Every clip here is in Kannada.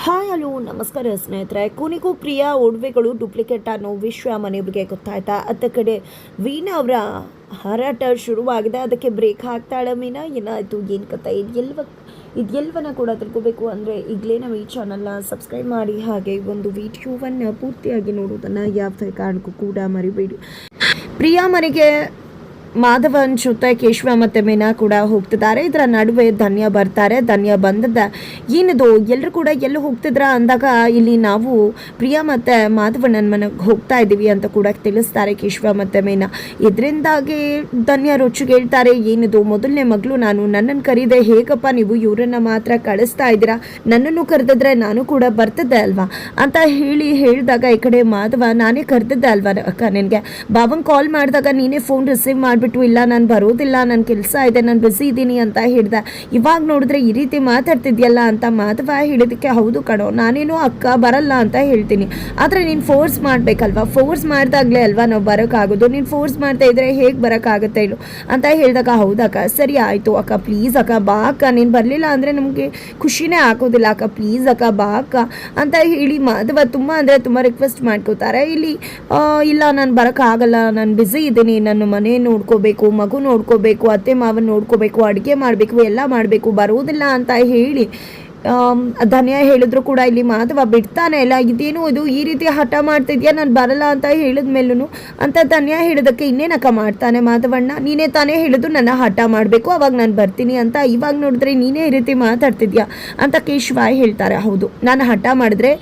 ಹಾಯ್, ಹಲೋ, ನಮಸ್ಕಾರ ಸ್ನೇಹಿತರೆ. ಕೊನೆಗೂ ಪ್ರಿಯಾ, ಒಡವೆಗಳು ಡೂಪ್ಲಿಕೇಟ್ ಅನ್ನೋ ವಿಷಯ ಮನೆಯವ್ರಿಗೆ ಗೊತ್ತಾಯ್ತಾ? ಅತ್ತ ಕಡೆ ವೀಣಾ ಅವರ ಹಾರಾಟ ಶುರುವಾಗಿದೆ. ಅದಕ್ಕೆ ಬ್ರೇಕ್ ಹಾಕ್ತಾಳೆ ಮೀನಾ. ಏನಾಯಿತು ಏನು ಕತೆ ಇದೆಲ್ವ ಇದೆಲ್ವನ್ನ ಕೂಡ ತಿಳ್ಕೊಬೇಕು ಅಂದರೆ ಈಗಲೇ ನಾವು ಈ ಚಾನಲ್ನ ಸಬ್ಸ್ಕ್ರೈಬ್ ಮಾಡಿ. ಹಾಗೆ ಒಂದು ವಿಡಿಯೋವನ್ನು ಪೂರ್ತಿಯಾಗಿ ನೋಡೋದನ್ನು ಯಾವುದೇ ಕಾರಣಕ್ಕೂ ಕೂಡ ಮರಿಬೇಡಿ. ಪ್ರಿಯಾ ಮನೆಗೆ ಮಾಧವನ್ ಜೊತೆ ಕೇಶವ ಮತ್ತೆ ಮೀನಾ ಕೂಡ ಹೋಗ್ತಿದ್ದಾರೆ. ಇದರ ನಡುವೆ ಧನ್ಯ ಬರ್ತಾರೆ. ಧನ್ಯ ಬಂದದ ಏನಿದು ಎಲ್ಲರೂ ಕೂಡ ಎಲ್ಲಿ ಹೋಗ್ತಿದ್ರ ಅಂದಾಗ ಇಲ್ಲಿ ನಾವು ಪ್ರಿಯಾ ಮತ್ತೆ ಮಾಧವಣ್ಣನ ಮನೆಗೆ ಹೋಗ್ತಾ ಇದ್ದೀವಿ ಅಂತ ಕೂಡ ತಿಳಿಸ್ತಾರೆ ಕೇಶವ ಮತ್ತೆ ಮೀನಾ. ಇದರಿಂದಾಗಿ ಧನ್ಯ ರುಚಿಗೆ ಹೇಳ್ತಾರೆ ಏನಿದು, ಮೊದಲನೇ ಮಗಳು ನಾನು ನನ್ನನ್ನು ಕರೀದೆ ಹೇಗಪ್ಪ ನೀವು ಇವರನ್ನ ಮಾತ್ರ ಕಳಿಸ್ತಾ ಇದ್ದೀರಾ? ನನ್ನನ್ನು ಕರೆದಿದ್ರೆ ನಾನು ಕೂಡ ಬರ್ತಿದ್ದೆ ಅಲ್ವಾ? ಅಂತ ಹೇಳಿ ಹೇಳಿದಾಗ ಈ ಕಡೆ ಮಾಧವ, ನಾನೇ ಕರೆದಿದ್ದೆ ಅಲ್ವಾ ಅಕ್ಕ ನಿನಗೆ? ಬಾಬಂಗೆ ಕಾಲ್ ಮಾಡಿದಾಗ ನೀನೇ ಫೋನ್ ರಿಸೀವ್ ಮಾಡಿಬಿಟ್ಟು ಇಲ್ಲ, ನಾನು ಬರೋದಿಲ್ಲ ನನ್ನ ಕೆಲಸ ಇದೆ, ನಾನು ಬಿಸಿ ಇದ್ದೀನಿ ಅಂತ ಹಿಡ್ದೆ ಇವಾಗ ನೋಡಿದ್ರೆ ಈ ರೀತಿ ಮಾತಾಡ್ತಿದ್ಯಲ್ಲ ಅಂತ ಮಾಧವ ಹಿಡಿದಕ್ಕೆ ಹೌದು ಕಣೋ, ನಾನೇನು ಅಕ್ಕ ಬರಲ್ಲ ಅಂತ ಹೇಳ್ತೀನಿ. ಆದರೆ ನೀನು ಫೋರ್ಸ್ ಮಾಡಬೇಕಲ್ವಾ? ಫೋರ್ಸ್ ಮಾಡಿದಾಗಲೇ ಅಲ್ವಾ ನಾವು ಬರೋಕ್ಕಾಗೋದು ನೀನು ಫೋರ್ಸ್ ಮಾಡ್ತಾ ಇದ್ರೆ ಹೇಗೆ ಬರೋಕ್ಕಾಗುತ್ತೆ ಇಲ್ಲೋ ಅಂತ ಹೇಳಿದಾಗ ಹೌದಕ್ಕ ಸರಿ ಆಯಿತು, ಅಕ್ಕ ಪ್ಲೀಸ್ ಅಕ್ಕ, ಬಾ ಅಕ್ಕ, ನೀನು ಬರಲಿಲ್ಲ ಅಂದರೆ ನಮಗೆ ಖುಷಿನೇ ಆಗೋದಿಲ್ಲ ಅಕ್ಕ ಪ್ಲೀಸ್ ಅಕ್ಕ, ಬಾ ಅಕ್ಕ. ಅಂತ ಹೇಳಿ ಮಾಧವ ತುಂಬ ಅಂದರೆ ತುಂಬ ರಿಕ್ವೆಸ್ಟ್ ಮಾಡ್ಕೋತಾರೆ. ಇಲ್ಲಿ ಇಲ್ಲ, ನಾನು ಬರೋಕ್ಕಾಗಲ್ಲ ನಾನು ಬ್ಯುಸಿ ಇದ್ದೀನಿ, ನನ್ನ ಮನೆ ನೋಡ್ಕೋಬೇಕು, ಮಗು ನೋಡ್ಕೋಬೇಕು, ಅತ್ತೆ ಮಾವನ ನೋಡ್ಕೋಬೇಕು, ಅಡುಗೆ ಮಾಡಬೇಕು, ಎಲ್ಲ ಮಾಡಬೇಕು, ಬರುವುದಿಲ್ಲ ಅಂತ ಹೇಳಿ ಧನ್ಯ ಹೇಳಿದ್ರು ಕೂಡ ಇಲ್ಲಿ ಮಾಧವ ಬಿಡ್ತಾನೆ ಇಲ್ಲ ಇದೇನು ಇದು ಈ ರೀತಿ ಹಠ ಮಾಡ್ತಿದ್ಯಾ, ನಾನು ಬರಲ್ಲ ಅಂತ ಹೇಳಿದ ಮೇಲೂ ಅಂತ ಧನ್ಯ ಹೇಳಿದಕ್ಕೆ ಇನ್ನೇನಕ್ಕ ಮಾಡ್ತಾನೆ ಮಾಧವಣ್ಣ? ನೀನೇ ತಾನೇ ಹೇಳಿದ್ರು ನನ್ನ ಹಠ ಮಾಡಬೇಕು, ಅವಾಗ ನಾನು ಬರ್ತೀನಿ ಅಂತ, ಇವಾಗ ನೋಡಿದ್ರೆ ನೀನೇ ಈ ರೀತಿ ಮಾತಾಡ್ತಿದ್ಯಾ ಅಂತ ಕೇಶವ ಹೇಳ್ತಾರೆ, ಹೌದು, ನಾನು ಹಠ ಮಾಡಿದ್ರೆ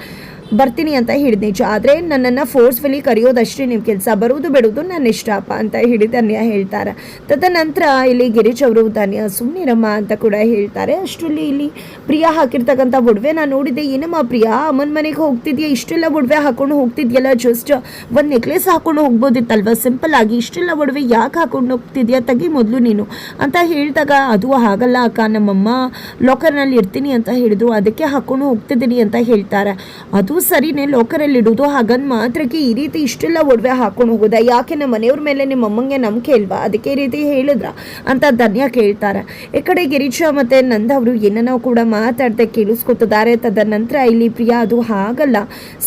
ಬರ್ತೀನಿ ಅಂತ ಹೇಳಿದ ನಿಜ. ಆದರೆ ನನ್ನನ್ನು ಫೋರ್ಸ್ಫುಲಿ ಕರೆಯೋದಷ್ಟೇ ನಿಮ್ಮ ಕೆಲಸ, ಬರುವುದು ಬಿಡುವುದು ನನ್ನ ಇಷ್ಟಪ್ಪ ಅಂತ ಹೇಳಿ ಧನ್ಯ ಹೇಳ್ತಾರೆ. ತದನಂತರ ಇಲ್ಲಿ ಗಿರೀಶ್ ಅವರು, ಧನ್ಯ ಸುಮ್ಮನಿರಮ್ಮ ಅಂತ ಕೂಡ ಹೇಳ್ತಾರೆ. ಅಷ್ಟರಲ್ಲಿ ಇಲ್ಲಿ ಪ್ರಿಯಾ ಹಾಕಿರ್ತಕ್ಕಂಥ ಒಡವೆ ನಾನು ನೋಡಿದ್ದೆ. ಏನಮ್ಮ ಪ್ರಿಯಾ, ಅಮ್ಮನ ಮನೆಗೆ ಹೋಗ್ತಿದ್ಯಾ? ಇಷ್ಟೆಲ್ಲ ಒಡವೆ ಹಾಕೊಂಡು ಹೋಗ್ತಿದ್ಯಲ್ಲ? ಜಸ್ಟ್ ಒಂದು ನೆಕ್ಲೆಸ್ ಹಾಕೊಂಡು ಹೋಗ್ಬೋದಿತ್ತಲ್ವ? ಸಿಂಪಲ್ ಆಗಿ ಇಷ್ಟೆಲ್ಲ ಒಡವೆ ಯಾಕೆ ಹಾಕೊಂಡು ಹೋಗ್ತಿದ್ಯಾ? ತೆಗಿ ಮೊದಲು ನೀನು ಅಂತ ಹೇಳಿದಾಗ, ಅದು ಆಗಲ್ಲ ಅಕ್ಕ, ನಮ್ಮಮ್ಮ ಲಾಕರ್ನಲ್ಲಿ ಇರ್ತೀನಿ ಅಂತ ಹೇಳಿದ್ರು. ಅದಕ್ಕೆ ಹಾಕೊಂಡು ಹೋಗ್ತಿದ್ದೀನಿ ಅಂತ ಹೇಳ್ತಾರೆ. ಅದು ಸರಿನೇ ಲಾಕರಲ್ಲಿ ಇಡೋದು ಹಾಗಂದ್ ಮಾತ್ರಕ್ಕೆ ಈ ರೀತಿ ಇಷ್ಟೆಲ್ಲ ಒಡವೆ ಹಾಕೊಂಡು ಹೋಗೋದಾ? ಯಾಕೆ ನಮ್ಮ ಮನೆಯವ್ರ ಮೇಲೆ ನಿಮ್ಮ ಅಮ್ಮಂಗೆ ನಂಬಿಕೆ ಇಲ್ವಾ? ಅದಕ್ಕೆ ರೀತಿ ಹೇಳಿದ್ರ? ಅಂತ ಧನ್ಯ ಕೇಳ್ತಾರೆ. ಈ ಕಡೆ ಗಿರೀಶ ಮತ್ತೆ ನಂದ ಅವರು ಏನನ್ನೋ ಕೂಡ ಮಾತಾಡದೆ ಕೇಳಿಸ್ಕೊತಿದ್ದಾರೆ. ತದನಂತರ ಇಲ್ಲಿ ಪ್ರಿಯಾ, ಅದು ಹಾಗಲ್ಲ.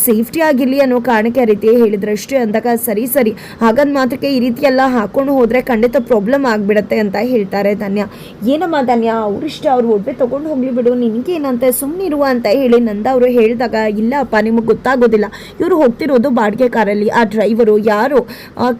ಸೇಫ್ಟಿ ಆಗಿರ್ಲಿ ಅನ್ನೋ ಕಾರಣಕ್ಕೆ ಆ ರೀತಿ ಹೇಳಿದ್ರಷ್ಟೇ ಅಂದಾಗ ಸರಿ ಸರಿ. ಹಾಗಂದ್ ಮಾತ್ರಕ್ಕೆ ಈ ರೀತಿ ಎಲ್ಲ ಹಾಕೊಂಡು ಹೋದರೆ ಖಂಡಿತ ಪ್ರಾಬ್ಲಮ್ ಆಗಿಬಿಡತ್ತೆ ಅಂತ ಹೇಳ್ತಾರೆ ಧನ್ಯ. ಏನಮ್ಮ ಧನ್ಯ? ಅವ್ರಿಷ್ಟ, ಅವ್ರು ಒಡವೆ ತೊಗೊಂಡು ಹೋಗ್ಲಿ ಬಿಡು. ನಿನಗೇನಂತೆ ಸುಮ್ಮನಿರುವ ಅಂತ ಹೇಳಿ ನಂದ ಅವರು ಹೇಳಿದಾಗ, ಇಲ್ಲಪ್ಪ ನಿಮಗೆ ಗೊತ್ತಾಗೋದಿಲ್ಲ. ಇವರು ಹೋಗ್ತಿರೋದು ಬಾಡಿಗೆ ಕಾರಲ್ಲಿ. ಆ ಡ್ರೈವರು ಯಾರು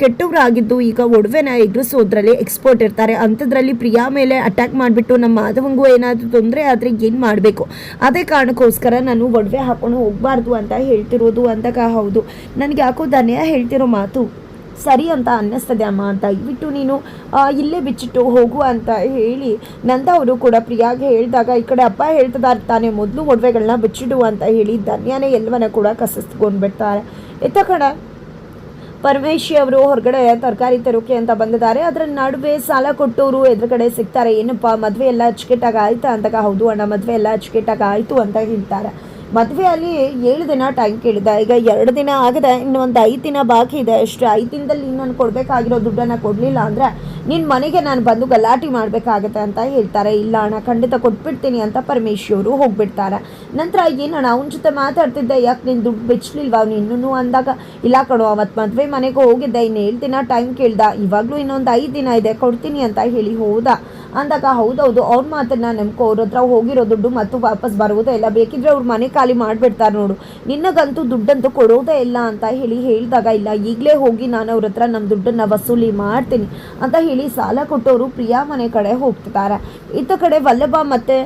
ಕೆಟ್ಟವರಾಗಿದ್ದು ಈಗ ಒಡವೆನ ಎದುರಿಸೋದ್ರಲ್ಲಿ ಎಕ್ಸ್ಪರ್ಟ್ ಇರ್ತಾರೆ. ಅಂಥದ್ರಲ್ಲಿ ಪ್ರಿಯಾ ಮೇಲೆ ಅಟ್ಯಾಕ್ ಮಾಡಿಬಿಟ್ಟು ನಮ್ಮ ಮಾಧವಂಗೂ ಏನಾದರೂ ತೊಂದರೆ ಆದರೆ ಏನು ಮಾಡಬೇಕು? ಅದೇ ಕಾರಣಕ್ಕೋಸ್ಕರ ನಾನು ಒಡವೆ ಹಾಕೊಂಡು ಹೋಗಬಾರ್ದು ಅಂತ ಹೇಳ್ತಿರೋದು ಅಂದಾಗ ಹೌದು. ನನಗೆ ಯಾಕೋ ಧನ್ಯ ಹೇಳ್ತಿರೋ ಮಾತು. ಸರಿ ಅಂತ ಅನ್ನಿಸ್ತದೆ ಅಮ್ಮ ಅಂತ. ಬಿಟ್ಟು ನೀನು ಇಲ್ಲೇ ಬಿಚ್ಚಿಟ್ಟು ಹೋಗು ಅಂತ ಹೇಳಿ ನಂದ ಅವರು ಕೂಡ ಪ್ರಿಯಾಗೆ ಹೇಳಿದಾಗ, ಈ ಕಡೆ ಅಪ್ಪ ಹೇಳ್ತದಾರ್ ತಾನೇ, ಮೊದಲು ಒಡವೆಗಳನ್ನ ಬಿಚ್ಚಿಡು ಅಂತ ಹೇಳಿ ಧನ್ಯಾನೇ ಎಲ್ಲವನ್ನ ಕೂಡ ಕಸಿಸ್ಕೊಂಡ್ಬಿಡ್ತಾರೆ. ಎತ್ತ ಕಡೆ ಪರಮೇಶಿ ಅವರು ಹೊರಗಡೆ ತರಕಾರಿ ತರೋಕೆ ಅಂತ ಬಂದಿದ್ದಾರೆ. ಅದರ ನಡುವೆ ಸಾಲ ಕೊಟ್ಟವರು ಎದುರುಗಡೆ ಸಿಗ್ತಾರೆ. ಏನಪ್ಪ, ಮದುವೆ ಎಲ್ಲ ಅಚ್ಚುಕೆಟ್ಟಾಗ ಆಯ್ತಾ ಅಂದಾಗ? ಹೌದು ಅಣ್ಣ, ಮದುವೆ ಎಲ್ಲ ಅಚ್ಚುಕೆಟ್ಟಾಗ ಆಯಿತು ಅಂತ ಹೇಳ್ತಾರೆ. ಮದುವೆಯಲ್ಲಿ ಏಳು ದಿನ ಟೈಮ್ ಕೇಳಿದ. ಈಗ ಎರಡು ದಿನ ಆಗಿದೆ, ಇನ್ನು ಒಂದು ಐದು ದಿನ ಬಾಕಿ ಇದೆ. ಅಷ್ಟು ಐದು ದಿನದಲ್ಲಿ ನಾನು ಕೊಡಬೇಕಾಗಿರೋ ದುಡ್ಡನ್ನು ಕೊಡಲಿಲ್ಲ ಅಂದರೆ ನಿನ್ನ ಮನೆಗೆ ನಾನು ಬಂದು ಗಲಾಟೆ ಮಾಡಬೇಕಾಗತ್ತೆ ಅಂತ ಹೇಳ್ತಾರೆ. ಇಲ್ಲ ಅಣ್ಣ, ಖಂಡಿತ ಕೊಟ್ಬಿಡ್ತೀನಿ ಅಂತ ಪರಮೇಶ್ವರು ಹೋಗ್ಬಿಡ್ತಾರೆ. ನಂತರ ಏನಣ್ಣ ಅವನ ಜೊತೆ ಮಾತಾಡ್ತಿದ್ದೆ, ಯಾಕೆ ನೀನು ದುಡ್ಡು ಬೆಚ್ಚಲಿಲ್ವಾ ಅವನು ಇನ್ನೂ ಅಂದಾಗ, ಇಲ್ಲ ಕಣೋ ಅವತ್ತು ಮದುವೆ ಮನೆಗೆ ಹೋಗಿದ್ದೆ, ಇನ್ನು ಏಳು ದಿನ ಟೈಮ್ ಕೇಳ್ದ. ಇವಾಗಲೂ ಇನ್ನೊಂದು ಐದು ದಿನ ಇದೆ, ಕೊಡ್ತೀನಿ ಅಂತ ಹೇಳಿ ಹೋದ. ಅಂದಾಗ ಹೌದೌದು, ಅವ್ರ ಮಾತನ್ನ ನಂಬ್ಕೋ, ಅವ್ರ ಹತ್ರ ಹೋಗಿರೋ ದುಡ್ಡು ಮತ್ತು ವಾಪಸ್ ಬರುವುದೇ ಇಲ್ಲ. ಬೇಕಿದ್ರೆ ಅವ್ರ ಮನೆ ಖಾಲಿ ಮಾಡಿಬಿಡ್ತಾರೆ ನೋಡು. ನಿನ್ನಗಂತೂ ದುಡ್ಡಂತೂ ಕೊಡೋದೇ ಇಲ್ಲ ಅಂತ ಹೇಳಿ ಹೇಳಿದಾಗ ಇಲ್ಲ, ಈಗಲೇ ಹೋಗಿ ನಾನು ಅವ್ರ ಹತ್ರ ನಮ್ಮ ದುಡ್ಡನ್ನು ವಸೂಲಿ ಮಾಡ್ತೀನಿ ಅಂತ ಹೇಳಿ ಸಾಲ ಕೊಟ್ಟವರು ಪ್ರಿಯಾ ಮನೆ ಕಡೆ ಹೋಗ್ತಿದ್ದಾರೆ. ಇತ್ತ ಕಡೆ ವಲ್ಲಭ ಮತ್ತು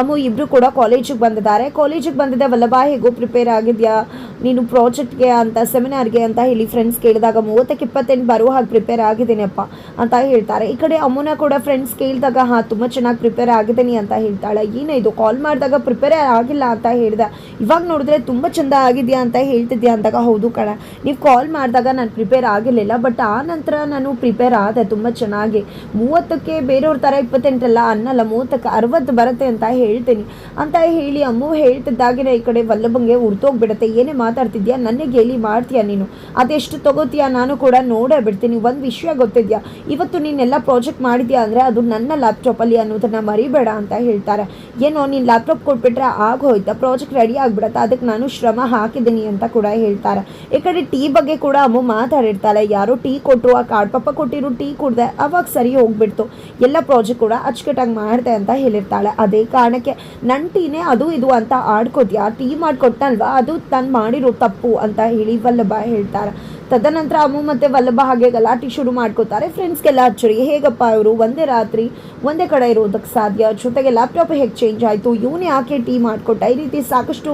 ಅಮ್ಮು ಇಬ್ಬರು ಕೂಡ ಕಾಲೇಜಿಗೆ ಬಂದಿದ್ದಾರೆ. ಕಾಲೇಜಿಗೆ ಬಂದಿದ್ದೆ ವಲ್ಲಭಾ ಹೇಗೋ ಪ್ರಿಪೇರ್ ಆಗಿದೆಯಾ? ನೀನು ಪ್ರಾಜೆಕ್ಟ್ಗೆ ಅಂತ ಸೆಮಿನಾರ್ಗೆ ಅಂತ ಹೇಳಿ ಫ್ರೆಂಡ್ಸ್ ಕೇಳಿದಾಗ ಮೂವತ್ತಕ್ಕೆ ಇಪ್ಪತ್ತೆಂಟು ಬರೋ ಹಾಗೆ ಪ್ರಿಪೇರ್ ಆಗಿದ್ದೀನಪ್ಪ ಅಂತ ಹೇಳ್ತಾರೆ. ಈ ಕಡೆ ಅಮ್ಮನ ಕೂಡ ಫ್ರೆಂಡ್ಸ್ ಕೇಳಿದಾಗ, ಹಾಂ, ತುಂಬ ಚೆನ್ನಾಗಿ ಪ್ರಿಪೇರ್ ಆಗಿದ್ದೀನಿ ಅಂತ ಹೇಳ್ತಾಳೆ. ಏನೇ ಇದು ಕಾಲ್ ಮಾಡಿದಾಗ ಪ್ರಿಪೇರ್ ಆಗಿಲ್ಲ ಅಂತ ಹೇಳಿದೆ. ಇವಾಗ ನೋಡಿದ್ರೆ ತುಂಬ ಚಂದ ಆಗಿದೆಯಾ ಅಂತ ಹೇಳ್ತಿದ್ಯಾ ಅಂದಾಗ, ಹೌದು ಕಣ, ನೀವು ಕಾಲ್ ಮಾಡಿದಾಗ ನಾನು ಪ್ರಿಪೇರ್ ಆಗಿರಲಿಲ್ಲ ಬಟ್ ಆ ನಂತರ ನಾನು ಪ್ರಿಪೇರ್ ಆದೆ ತುಂಬ ಚೆನ್ನಾಗಿ. ಮೂವತ್ತಕ್ಕೆ ಬೇರೆಯವ್ರ ಥರ ಇಪ್ಪತ್ತೆಂಟಲ್ಲ, ಅನ್ನಲ್ಲ, ಮೂವತ್ತಕ್ಕೆ ಅರವತ್ತು ಬರುತ್ತೆ ಅಂತ ಹೇಳ್ತೀನಿ. ಅಂತ ಹೇಳಿ ಅಮ್ಮು ಹೇಳ್ತಿದ್ದಾಗಿನ ಈ ಕಡೆ ವಲ್ಲಭಂಗೆ ಉರ್ತೋಗ್ಬಿಡತ್ತೆ ಏನೇ ಮಾತಾಡ್ತಿದ್ಯಾ? ನನಗೆ ಹೇಳಿ ಮಾಡ್ತೀಯಾ ನೀನು? ಅದೆಷ್ಟು ತಗೋತೀಯಾ? ನಾನು ಕೂಡ ನೋಡೇ ಬಿಡ್ತೀನಿ. ಒಂದು ವಿಷಯ ಗೊತ್ತಿದ್ಯಾ? ಇವತ್ತು ನೀನೆಲ್ಲ ಪ್ರಾಜೆಕ್ಟ್ ಮಾಡಿದ್ಯಾ ಅಂದರೆ ಅದು ನನ್ನ ಲ್ಯಾಪ್ಟಾಪಲ್ಲಿ ಅನ್ನೋದನ್ನು ಮರಿಬೇಡ ಅಂತ ಹೇಳ್ತಾರೆ. ಏನೋ ನೀನು ಲ್ಯಾಪ್ಟಾಪ್ ಕೊಟ್ಬಿಟ್ರೆ ಆಗೋಯ್ತಾ? ಪ್ರಾಜೆಕ್ಟ್ ರೆಡಿ ಆಗಿಬಿಡತ್ತೆ. ಅದಕ್ಕೆ ನಾನು ಶ್ರಮ ಹಾಕಿದ್ದೀನಿ ಅಂತ ಕೂಡ ಹೇಳ್ತಾರೆ. ಈ ಕಡೆ ಟೀ ಬಗ್ಗೆ ಕೂಡ ಅಮ್ಮ ಮಾತಾಡಿರ್ತಾಳೆ. ಯಾರೋ ಟೀ ಕೊಟ್ಟರು ಆ ಕಾಡ್ಪಪ್ಪ ಕೊಟ್ಟಿರೋ ಟೀ ಕುಡ್ದೆ, ಅವಾಗ ಸರಿ ಹೋಗ್ಬಿಡ್ತು. ಎಲ್ಲ ಪ್ರಾಜೆಕ್ಟ್ ಕೂಡ ಅಚ್ಚುಕಟ್ಟಾಗಿ ಮಾಡಿದೆ ಅಂತ ಹೇಳಿರ್ತಾಳೆ. ಅದೇ ಕಾರಣಕ್ಕೆ ನನ್ನ ಟೀನೇ ಅದು ಇದು ಅಂತ ಆಡ್ಕೋದ್ಯಾ ಟೀ ಮಾಡಿಕೊಟ್ಟಲ್ವಾ? ಅದು ತನ್ ಮಾಡಿರೋ ತಪ್ಪು ಅಂತ ಹೇಳಿ ವಲ್ಲಭ ಹೇಳ್ತಾರೆ. ತದನಂತರ ಅಮ್ಮು ಮತ್ತು ವಲ್ಲಭ ಹಾಗೆ ಗಲಾಟೆ ಶುರು ಮಾಡ್ಕೋತಾರೆ. ಫ್ರೆಂಡ್ಸ್ಗೆಲ್ಲ ಅಚ್ಚರಿ. ಹೇಗಪ್ಪ ಇವರು? ಒಂದೇ ರಾತ್ರಿ, ಒಂದೇ ಕಡೆ ಇರೋದಕ್ಕೆ ಸಾಧ್ಯ? ಜೊತೆಗೆ ಲ್ಯಾಪ್ಟಾಪ್ ಹೇಗೆ ಚೇಂಜ್ ಆಯಿತು? ಇವನೇ ಯಾಕೆ ಟೀ ಮಾಡಿಕೊಟ್ಟ? ಈ ರೀತಿ ಸಾಕಷ್ಟು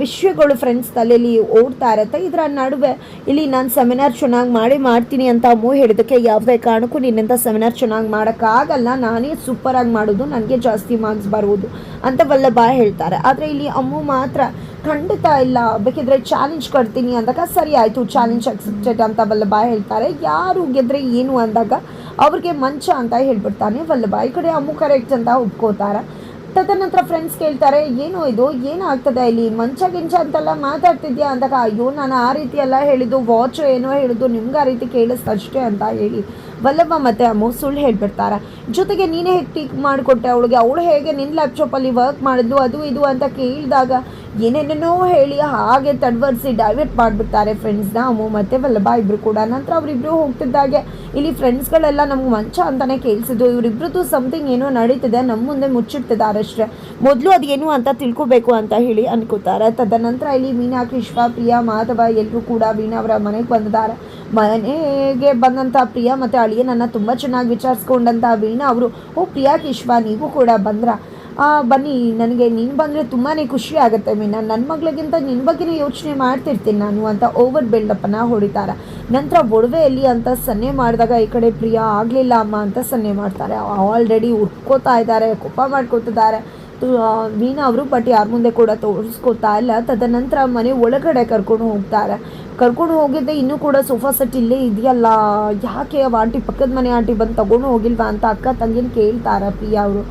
ವಿಷಯಗಳು ಫ್ರೆಂಡ್ಸ್ ತಲೆಯಲ್ಲಿ ಓಡ್ತಾ ಇರುತ್ತೆ. ಇದರ ನಡುವೆ ಇಲ್ಲಿ ನಾನು ಸೆಮಿನಾರ್ ಚೆನ್ನಾಗಿ ಮಾಡಿ ಮಾಡ್ತೀನಿ ಅಂತ ಅಮ್ಮು ಹೇಳಿದಕ್ಕೆ ಯಾವುದೇ ಕಾರಣಕ್ಕೂ ನಿನ್ನಂಥ ಸೆಮಿನಾರ್ ಚೆನ್ನಾಗಿ ಮಾಡೋಕ್ಕಾಗಲ್ಲ. ನಾನೇ ಸೂಪರಾಗಿ ಮಾಡೋದು, ನನಗೆ ಜಾಸ್ತಿ ಮಾರ್ಕ್ಸ್ ಬರುವುದು ಅಂತ ವಲ್ಲಭ ಹೇಳ್ತಾರೆ. ಆದರೆ ಇಲ್ಲಿ ಅಮ್ಮು ಮಾತ್ರ ಖಂಡಿತ ಇಲ್ಲ, ಬೇಕಿದ್ರೆ ಚಾಲೆಂಜ್ ಕೊಡ್ತೀನಿ ಅಂದಾಗ ಸರಿ ಆಯಿತು ಚಾಲೆಂಜ್ ಅಕ್ಸೆಪ್ಟೆಡ್ ಅಂತ ವಲ್ಲಭ ಹೇಳ್ತಾರೆ. ಯಾರು ಗೆದ್ರೆ ಏನು ಅಂದಾಗ ಅವ್ರಿಗೆ ಮಂಚ ಅಂತ ಹೇಳ್ಬಿಡ್ತಾನೆ ವಲ್ಲಭ. ಈ ಕಡೆ ಅಮ್ಮು ಕರೆಕ್ಟ್ ಅಂತ ಒಪ್ಕೋತಾರೆ. ತದನಂತರ ಫ್ರೆಂಡ್ಸ್ ಕೇಳ್ತಾರೆ, ಏನು ಇದು? ಏನಾಗ್ತದೆ ಇಲ್ಲಿ? ಮಂಚ ಗಿಂಚ ಅಂತೆಲ್ಲ ಮಾತಾಡ್ತಿದ್ಯಾ? ಅಂದಾಗ, ಅಯ್ಯೋ, ನಾನು ಆ ರೀತಿ ಎಲ್ಲ ಹೇಳಿದ್ದು ವಾಚ್ ಏನೋ ಹೇಳಿದ್ದು, ನಿಮ್ಗೆ ಆ ರೀತಿ ಕೇಳಿಸ್ತಷ್ಟೇ ಅಂತ ಹೇಳಿ ವಲ್ಲಭ ಮತ್ತು ಅಮ್ಮ ಸುಳ್ಳು ಹೇಳ್ಬಿಡ್ತಾರೆ. ಜೊತೆಗೆ ನೀನೇ ಹೇಗೆ ಟೀಕ್ ಮಾಡಿಕೊಟ್ಟೆ ಅವಳಿಗೆ. ಅವಳು ಹೇಗೆ ನಿನ್ನ ಲ್ಯಾಪ್ಟಾಪಲ್ಲಿ ವರ್ಕ್ ಮಾಡಿದ್ಲು, ಅದು ಇದು ಅಂತ ಕೇಳಿದಾಗ ಏನೇನೇನೋ ಹೇಳಿ ಹಾಗೆ ತಡ್ವರ್ಸಿ ಡೈವರ್ಟ್ ಮಾಡಿಬಿಡ್ತಾರೆ ಫ್ರೆಂಡ್ಸ್ ನಾವು ಮತ್ತು ವಲ್ಲಭ ಇಬ್ಬರು ಕೂಡ. ನಂತರ ಅವರಿಬ್ಬರು ಹೋಗ್ತಿದ್ದಾಗೆ ಇಲ್ಲಿ ಫ್ರೆಂಡ್ಸ್ಗಳೆಲ್ಲ ನಮ್ಗೆ ಮಂಚ ಅಂತಲೇ ಕೇಳಿಸಿದ್ರು ಇವರಿಬ್ಬರದ್ದು ಸಮಥಿಂಗ್ ಏನೋ ನಡೀತಿದೆ. ನಮ್ಮ ಮುಂದೆ ಮುಚ್ಚಿಡ್ತಿದ್ದಾರೆ ಅಷ್ಟೇ. ಮೊದಲು ಅದೇನು ಅಂತ ತಿಳ್ಕೊಬೇಕು ಅಂತ ಹೇಳಿ ಅನ್ಕೋತಾರೆ. ತದನಂತರ ಇಲ್ಲಿ ಮೀನಾಕ್ಷಿ, ವಿಶ್ವ, ಪ್ರಿಯಾ, ಮಾಧವ ಎಲ್ಲರೂ ಕೂಡ ವೀಣಾ ಅವರ ಮನೆಗೆ ಬಂದಿದ್ದಾರೆ. ಮನೆಗೆ ಬಂದಂಥ ಪ್ರಿಯಾ ಮತ್ತು ಅಳಿಯನನ್ನು ತುಂಬ ಚೆನ್ನಾಗಿ ವಿಚಾರಿಸ್ಕೊಂಡಂಥ ವೀಣಾ ಅವರು, ಓ, ಪ್ರಿಯಾ ಕಿಶ್ವ ನೀವು ಕೂಡ ಬಂದ್ರ? ಬನ್ನಿ, ನನಗೆ ನೀನು ಬಂದರೆ ತುಂಬಾ ಖುಷಿ ಆಗುತ್ತೆ ಮೀನಾ. ನನ್ನ ಮಗಳಿಗಿಂತ ನಿನ್ನ ಬಗ್ಗೆನೇ ಯೋಚನೆ ಮಾಡ್ತಿರ್ತೀನಿ ನಾನು ಅಂತ ಓವರ್ ಬಿಲ್ಡಪ್ಪನ್ನು ಹೊಡಿತಾರೆ. ನಂತರ ಒಡವೆಯಲ್ಲಿ ಅಂತ ಸನ್ನೆ ಮಾಡಿದಾಗ ಈ ಕಡೆ ಪ್ರಿಯಾ ಆಗಲಿಲ್ಲ ಅಮ್ಮ ಅಂತ ಸನ್ನೆ ಮಾಡ್ತಾರೆ. ಆಲ್ರೆಡಿ ಉಟ್ಕೋತಾ ಇದ್ದಾರೆ, ಕೋಪ ಮಾಡ್ಕೊತಿದ್ದಾರೆ. ವೀಣಾ ಅವರು ಬಟ್ ಯಾರ ಮುಂದೆ ಕೂಡ ತೋರಿಸ್ಕೊತಾ ಇಲ್ಲ. ತದನಂತರ ಮನೆ ಒಳಗಡೆ ಕರ್ಕೊಂಡು ಹೋಗ್ತಾರೆ. ಕರ್ಕೊಂಡು ಹೋಗಿದ್ದೆ, ಇನ್ನೂ ಕೂಡ ಸೋಫಾ ಸೆಟ್ ಇಲ್ಲೇ ಇದೆಯಲ್ಲ, ಯಾಕೆ ಆಂಟಿ ಪಕ್ಕದ ಮನೆ ಆಂಟಿ ಬಂದು ತಗೊಂಡು ಹೋಗಿಲ್ವಾ ಅಂತ ಅಕ್ಕ ತಂಗಿನ ಕೇಳ್ತಾರೆ ಪ್ರಿಯಾ ಅವರು.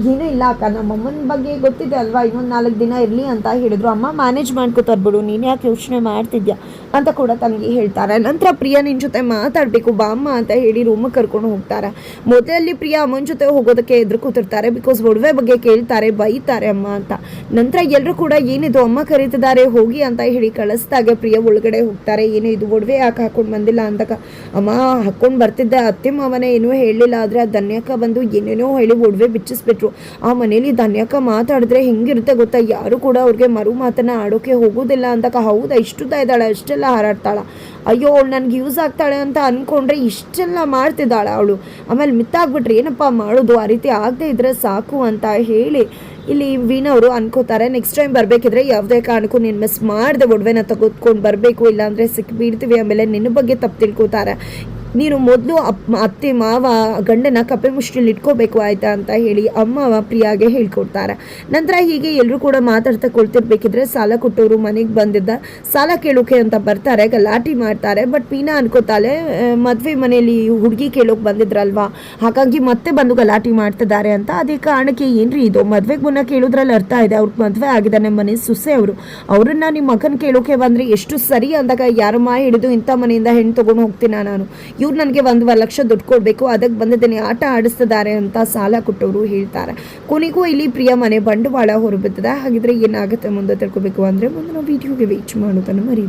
ಏನೂ ಇಲ್ಲ ಅಕ್ಕ. ನಮ್ಮ ಅಮ್ಮನ ಬಗ್ಗೆ ಗೊತ್ತಿದೆ ಅಲ್ವಾ? ಇನ್ನೊಂದು ನಾಲ್ಕು ದಿನ ಇರಲಿ ಅಂತ ಹೇಳಿದ್ರು. ಅಮ್ಮ ಮ್ಯಾನೇಜ್ ಮಾಡ್ಕೋತಾರೆ ಬಿಡು. ನೀನು ಯಾಕೆ ಯೋಚನೆ ಮಾಡ್ತಿದ್ಯಾ? ಅಂತ ಕೂಡ ತಂಗಿ ಹೇಳ್ತಾರೆ. ನಂತರ ಪ್ರಿಯಾ ನಿನ್ನ ಜೊತೆ ಮಾತಾಡಬೇಕು ಬಾಮ್ಮ ಅಂತ ಹೇಳಿ ರೂಮಿಗೆ ಕರ್ಕೊಂಡು ಹೋಗ್ತಾರೆ. ಮೊದಲಲ್ಲಿ ಪ್ರಿಯಾ ಅಮ್ಮನ ಜೊತೆ ಹೋಗೋದಕ್ಕೆ ಎದುರು ಕೂತಿರ್ತಾರೆ ಬಿಕಾಸ್ ಒಡವೆ ಬಗ್ಗೆ ಕೇಳ್ತಾರೆ, ಬೈತಾರೆ ಅಮ್ಮ ಅಂತ. ನಂತರ ಎಲ್ಲರೂ ಕೂಡ ಏನಿದು ಅಮ್ಮ ಕರೀತಿದ್ದಾರೆ, ಹೋಗಿ ಅಂತ ಹೇಳಿ ಕಳಿಸ್ದಾಗ ಪ್ರಿಯಾ ಒಳಗಡೆ ಹೋಗ್ತಾರೆ. ಏನೇ ಇದು, ಒಡವೆ ಯಾಕೆ ಹಾಕೊಂಡು ಬಂದಿಲ್ಲ ಅಂದಾಗ, ಅಮ್ಮ, ಹಾಕೊಂಡು ಬರ್ತಿದ್ದೆ, ಅತ್ತೆ ಮಾವನೇ ಏನೂ ಹೇಳಲಿಲ್ಲ ಆದರೆ ಆ ಧನ್ಯಕ್ಕ ಬಂದು ಏನೇನೋ ಹೇಳಿ ಒಡವೆ ಬಿಚ್ಚಿಸ್ಬಿಟ್ರು. ಆ ಮನೇಲಿ ಧನ್ಯಕ್ಕ ಮಾತಾಡಿದ್ರೆ ಹೆಂಗಿರುತ್ತೆ ಗೊತ್ತಾ? ಯಾರು ಕೂಡ ಅವ್ರಿಗೆ ಮರು ಮಾತನ್ನ ಆಡೋಕೆ ಹೋಗೋದಿಲ್ಲ ಅಂದಾಗ, ಹೌದಾ ಇಷ್ಟುತ್ತಾ ಇದ್ದಾಳೆ, ಅಷ್ಟೆಲ್ಲ ಹಾರಾಡ್ತಾಳ. ಅಯ್ಯೋ, ಅವಳು ನನಗೆ ಯೂಸ್ ಆಗ್ತಾಳೆ ಅಂತ ಅಂದ್ಕೊಂಡ್ರೆ ಇಷ್ಟೆಲ್ಲ ಮಾಡ್ತಿದ್ದಾಳೆ ಅವಳು. ಆಮೇಲೆ ಮಿತ್ತಾಗ್ಬಿಟ್ರೆ, ಏನಪ್ಪ ಮಾಡೋದು? ಆ ರೀತಿ ಆಗದೆ ಇದ್ರೆ ಸಾಕು ಅಂತ ಹೇಳಿ. ಇಲ್ಲಿ ವೀಣವರು ಅನ್ಕೋತಾರೆ ನೆಕ್ಸ್ಟ್ ಟೈಮ್ ಬರಬೇಕಿದ್ರೆ ಯಾವುದೇ ಕಾರಣಕ್ಕೂ ನೀನು ಮಿಸ್ ಮಾಡಿದೆ, ಒಡವೆನ ತೆಗೆದುಕೊಂಡು ಬರಬೇಕು, ಇಲ್ಲಾಂದರೆ ಸಿಕ್ಕಿಬಿಡ್ತೀವಿ ಆಮೇಲೆ ನಿನ್ನ ಬಗ್ಗೆ ತಪ್ಪು ತಿಳ್ಕೊತಾರೆ. ನೀನು ಮೊದಲು ಅಪ್ ಅತ್ತೆ, ಮಾವ, ಗಂಡನ ಕಪ್ಪೆ ಮುಷ್ಟಿಲಿ ಇಟ್ಕೋಬೇಕು ಆಯ್ತಾ ಅಂತ ಹೇಳಿ ಅಮ್ಮ ಪ್ರಿಯಾಗೆ ಹೇಳ್ಕೊಡ್ತಾರೆ. ನಂತರ ಹೀಗೆ ಎಲ್ಲರೂ ಕೂಡ ಮಾತಾಡ್ತಾ ಕೊಳ್ತಿರ್ಬೇಕಿದ್ರೆ ಸಾಲ ಕೊಟ್ಟವರು ಮನೆಗೆ ಬಂದಿದ್ದ ಸಾಲ ಕೇಳೋಕೆ ಅಂತ ಬರ್ತಾರೆ, ಗಲಾಟೆ ಮಾಡ್ತಾರೆ. ಬಟ್ ಪೀನಾ ಅನ್ಕೋತಾಳೆ ಮದುವೆ ಮನೆಯಲ್ಲಿ ಹುಡುಗಿ ಕೇಳೋಕೆ ಬಂದಿದ್ರಲ್ವಾ? ಹಾಗಾಗಿ ಮತ್ತೆ ಬಂದು ಗಲಾಟೆ ಮಾಡ್ತಿದ್ದಾರೆ ಅಂತ. ಅದೇ ಕಾರಣಕ್ಕೆ ಏನ್ರಿ ಇದು? ಮದುವೆಗೆ ಮುನ್ನ ಕೇಳೋದ್ರಲ್ಲಿ ಅರ್ಥ ಇದೆ. ಅವ್ರಿಗೆ ಮದುವೆ ಆಗಿದೆ ನಮ್ಮ ಮನೆ ಸುಸೆ ಅವರು. ಅವ್ರನ್ನ ನಿಮ್ಮ ಮಗನ ಕೇಳೋಕೆ ಬಂದರೆ ಎಷ್ಟು ಸರಿ ಅಂದಾಗ ಯಾರಮ್ಮ ಹಿಡಿದು ಇಂಥ ಮನೆಯಿಂದ ಹೆಣ್ಣು ತೊಗೊಂಡು ಹೋಗ್ತೀನ ನಾನು? ಇವ್ರು ನನಗೆ ಒಂದು ಲಕ್ಷ ದುಡ್ಡು ಕೊಡಬೇಕು ಅದಕ್ಕೆ ಬಂದಿದ್ದೇನೆ, ಆಟ ಆಡಿಸ್ತಿದ್ದಾರೆ ಅಂತ ಸಾಲ ಕೊಟ್ಟವರು ಹೇಳ್ತಾರೆ. ಕೊನೆಗೂ ಇಲ್ಲಿ ಪ್ರಿಯ ಮನೆ ಬಂಡವಾಳ ಹೊರಬಿತ್ತದೆ ಹಾಗಿದ್ರೆ ಏನಾಗುತ್ತೆ ಮುಂದೆ ತಿಳ್ಕೊಬೇಕು ಅಂದರೆ ಮುಂದಿನ ವೀಡಿಯೋಗೆ ವೇಚ್ ಮಾಡೋದನ್ನು ಮರಿ